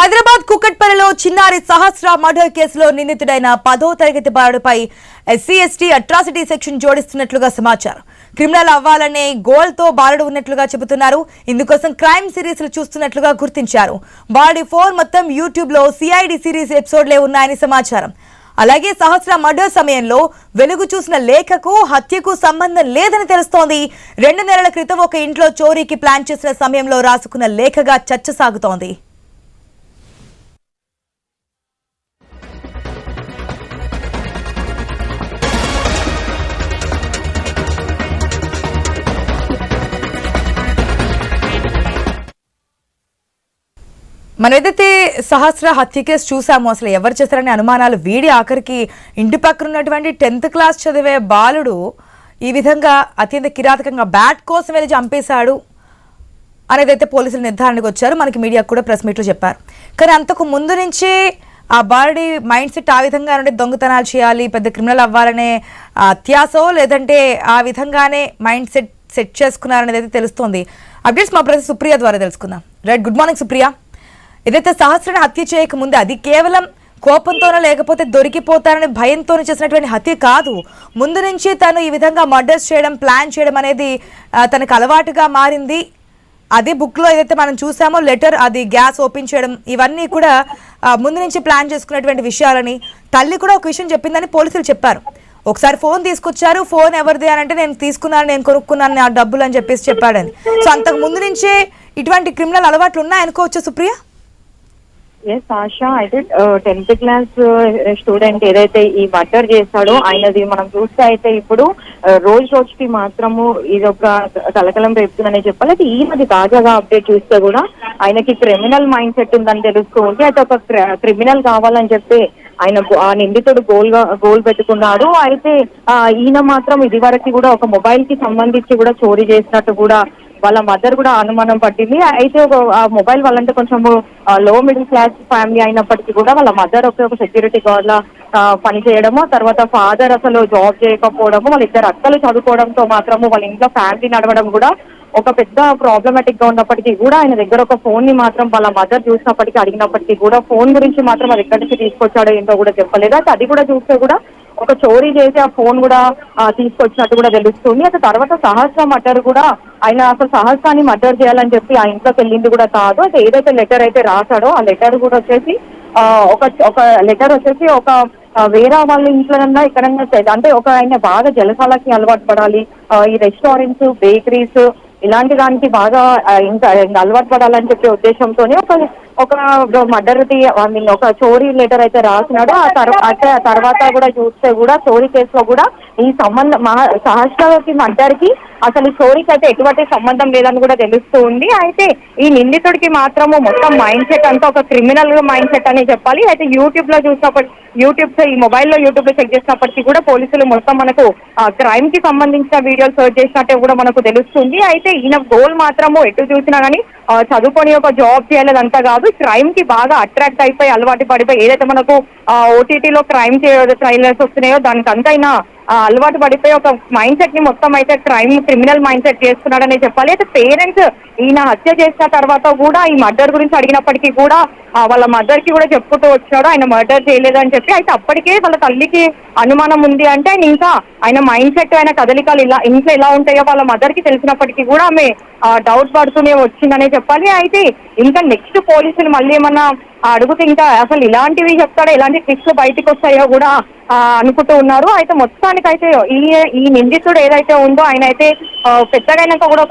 హైదరాబాద్ కుక్కట్పల్లిలో చిన్నారి సహస్ర మర్డర్ కేసులో నిందితుడైన పదో తరగతి బాలుడిపై ఎస్సీ ఎస్టీ అట్రాసిటీ సెక్షన్ జోడిస్తున్నట్లుగా సమాచారం. క్రిమినల్ అవ్వాలనే గోల్తో బాలుడు ఉన్నట్లుగా చెబుతున్నారు. ఇందుకోసం క్రైమ్ సిరీస్ చూస్తున్నట్లుగా గుర్తించారు. బాలుడి ఫోన్ మొత్తం యూట్యూబ్లో సిఐడి సిరీస్ ఎపిసోడ్లే ఉన్నాయని సమాచారం. అలాగే సహస్ర మర్డర్ సమయంలో వెలుగు చూసిన లేఖకు హత్యకు సంబంధం లేదని తెలుస్తోంది. రెండు నెలల క్రితం ఒక ఇంట్లో చోరీకి ప్లాన్ చేసిన సమయంలో రాసుకున్న లేఖగా చర్చ సాగుతోంది మనం ఏదైతే సహస్ర హత్య కేసు చూసామో అసలు ఎవరు చేస్తారనే అనుమానాలు వీడి ఆఖరికి ఇంటి పక్కన ఉన్నటువంటి టెన్త్ క్లాస్ చదివే బాలుడు ఈ విధంగా అత్యంత కిరాతకంగా బ్యాట్ కోసం వెళ్ళి చంపేశాడు అనేది అయితే పోలీసులు నిర్ధారణకు వచ్చారు. మనకి మీడియాకు కూడా ప్రెస్ మీట్లో చెప్పారు. కానీ అంతకు ముందు నుంచే ఆ బాలుడి మైండ్ సెట్ ఆ విధంగా నుండి దొంగతనాలు చేయాలి పెద్ద క్రిమినల్ అవ్వాలనే అత్యాసో లేదంటే ఆ విధంగానే మైండ్ సెట్ సెట్ చేసుకున్నారనేది అయితే తెలుస్తోంది. అప్డేట్స్ మా ప్రతి సుప్రియ ద్వారా తెలుసుకుందాం. Right good morning Supriya. ఏదైతే సహస్రని హత్య చేయకముందే అది కేవలం కోపంతోనో లేకపోతే దొరికిపోతారని భయంతోనే చేసినటువంటి హత్య కాదు. ముందు నుంచి తను ఈ విధంగా మర్డర్స్ చేయడం ప్లాన్ చేయడం అనేది తనకు అలవాటుగా మారింది. అదే బుక్లో ఏదైతే మనం చూసామో లెటర్ అది గ్యాస్ ఓపెన్ చేయడం ఇవన్నీ కూడా ముందు నుంచి ప్లాన్ చేసుకున్నటువంటి విషయాలని తల్లి కూడా ఒక విషయం చెప్పిందని పోలీసులు చెప్పారు. ఒకసారి ఫోన్ తీసుకొచ్చారు ఫోన్ ఎవరిది అని అంటే నేను తీసుకున్నాను నేను కొనుక్కున్నాను నా డబ్బులు అని చెప్పేసి చెప్పాడని. సో అంతకు ముందు నుంచే ఇటువంటి క్రిమినల్ అలవాట్లు ఉన్నాయనుకోవచ్చు సుప్రియ? ఎస్ ఆశా అయితే టెన్త్ క్లాస్ స్టూడెంట్ ఏదైతే ఈ మర్డర్ చేస్తాడో ఆయనది మనం చూస్తే అయితే ఇప్పుడు uh, రోజు రోజుకి మాత్రము ఇది ఒక కలకలం రేపుతుందని చెప్పాలి. అయితే ఈయనది తాజాగా అప్డేట్ చూస్తే కూడా ఆయనకి క్రిమినల్ మైండ్ సెట్ ఉందని తెలుసుకుంటే అయితే ఒక క్రిమినల్ కావాలని చెప్పి ఆయన ఆ నిందితుడు గోల్ గోల్ పెట్టుకున్నాడు. అయితే ఈయన మాత్రం ఇది వరకు కూడా ఒక మొబైల్కి సంబంధించి కూడా చోరీ చేసినట్టు కూడా వాళ్ళ మదర్ కూడా అనుమానం పట్టింది. అయితే ఒక మొబైల్ వాళ్ళంటే కొంచెం లో మిడిల్ క్లాస్ ఫ్యామిలీ అయినప్పటికీ కూడా వాళ్ళ మదర్ ఒక ఒక సెక్యూరిటీ గార్డ్ లా పని చేయడము తర్వాత ఫాదర్ అసలు జాబ్ చేయకపోవడము వాళ్ళ ఇద్దరు అక్కలు చదువుకోవడంతో మాత్రము వాళ్ళ ఇంట్లో ఫ్యామిలీ నడవడం కూడా ఒక పెద్ద ప్రాబ్లమాటిక్గా ఉన్నప్పటికీ కూడా ఆయన దగ్గర ఒక ఫోన్ని మాత్రం వాళ్ళ మదర్ చూసినప్పటికీ అడిగినప్పటికీ కూడా ఫోన్ గురించి మాత్రం అది ఎక్కడి నుంచి తీసుకొచ్చాడో ఏంటో కూడా చెప్పలేదు. అయితే అది కూడా చూస్తే కూడా ఒక చోరీ చేసి ఆ ఫోన్ కూడా తీసుకొచ్చినట్టు కూడా తెలుస్తుంది. అయితే తర్వాత సహస్ర మర్డర్ కూడా ఆయన అసలు సహస్రాన్ని మర్డర్ చేయాలని చెప్పి ఆ ఇంట్లోకి వెళ్ళింది కూడా కాదు. అయితే ఏదైతే లెటర్ అయితే రాశాడో ఆ లెటర్ కూడా వచ్చేసి ఆ, ఒక ఒక లెటర్ వచ్చేసి ఒక వేరే వాళ్ళ ఇంట్లోనన్నా ఎక్కడన్నా అంటే ఒక ఆయన బాగా జలసాలకి అలవాటు పడాలి ఈ రెస్టారెంట్స్ బేకరీస్ ఇలాంటి దానికి బాగా ఇంకా అలవాటు పడాలని చెప్పే ఉద్దేశంతోనే ఒక ఒక మర్డర్ ఐ మీన్ ఒక చోరీ లెటర్ అయితే రాసినాడు. ఆ తర్వాత తర్వాత కూడా చూస్తే కూడా చోరీ కేసులో కూడా ఈ సంబంధం మహా సహస్రకి మర్డర్కి అసలు చోరీకి అయితే ఎటువంటి సంబంధం లేదని కూడా తెలుస్తూ ఉంది. అయితే ఈ నిందితుడికి మాత్రము మొత్తం మైండ్ సెట్ అంతా ఒక క్రిమినల్ మైండ్ సెట్ అని చెప్పాలి. అయితే యూట్యూబ్లో చూసినప్పటి యూట్యూబ్ ఈ మొబైల్లో యూట్యూబ్లో చెక్ చేసినప్పటికీ కూడా పోలీసులు మొత్తం మనకు క్రైమ్కి సంబంధించిన వీడియోలు సర్చ్ చేసినట్టే కూడా మనకు తెలుస్తుంది. అయితే ఈయన గోల్ మాత్రము ఎటు చూసినా కానీ చదువుకొని ఒక జాబ్ చేయలేదంతా కాదు. క్రైమ్కి బాగా అట్రాక్ట్ అయిపోయి అలవాటు పడిపోయి ఏదైతే మనకు ఓటీటీలో క్రైమ్ ట్రైలర్స్ వస్తున్నాయో దానికి అంతైనా అలవాటు పడిపోయి ఒక మైండ్ సెట్ని మొత్తం అయితే క్రైమ్ క్రిమినల్ మైండ్ సెట్ చేస్తున్నాడనే చెప్పాలి. అయితే పేరెంట్స్ ఈయన హత్య చేసిన తర్వాత కూడా ఈ మర్డర్ గురించి అడిగినప్పటికీ కూడా వాళ్ళ మదర్కి కూడా చెప్పుతూ వచ్చాడు. ఆయన మర్డర్ చేయలేదని చెప్పి అయితే అప్పటికే వాళ్ళ తల్లికి అనుమానం ఉంది అంటే ఆయన ఇంకా ఆయన మైండ్ సెట్ ఆయన కదలికలు ఇలా ఇంట్లో ఎలా ఉంటాయో వాళ్ళ మదర్కి తెలిసినప్పటికీ కూడా ఆమె డౌట్ పడుతూనే వచ్చిందనే చెప్పాలి. అయితే ఇంకా నెక్స్ట్ పోలీసులు మళ్ళీ ఏమన్నా అడుగుతే ఇంకా అసలు ఇలాంటివి చెప్తాడో? ఎలాంటి ట్రిక్స్ బయటికి వస్తాయో కూడా ఆ, అనుకుంటూ ఉన్నారు. అయితే మొత్తానికైతే ఈ ఈ నిందితుడు ఏదైతే ఉందో ఆయన అయితే పెద్దగైనాక కూడా ఒక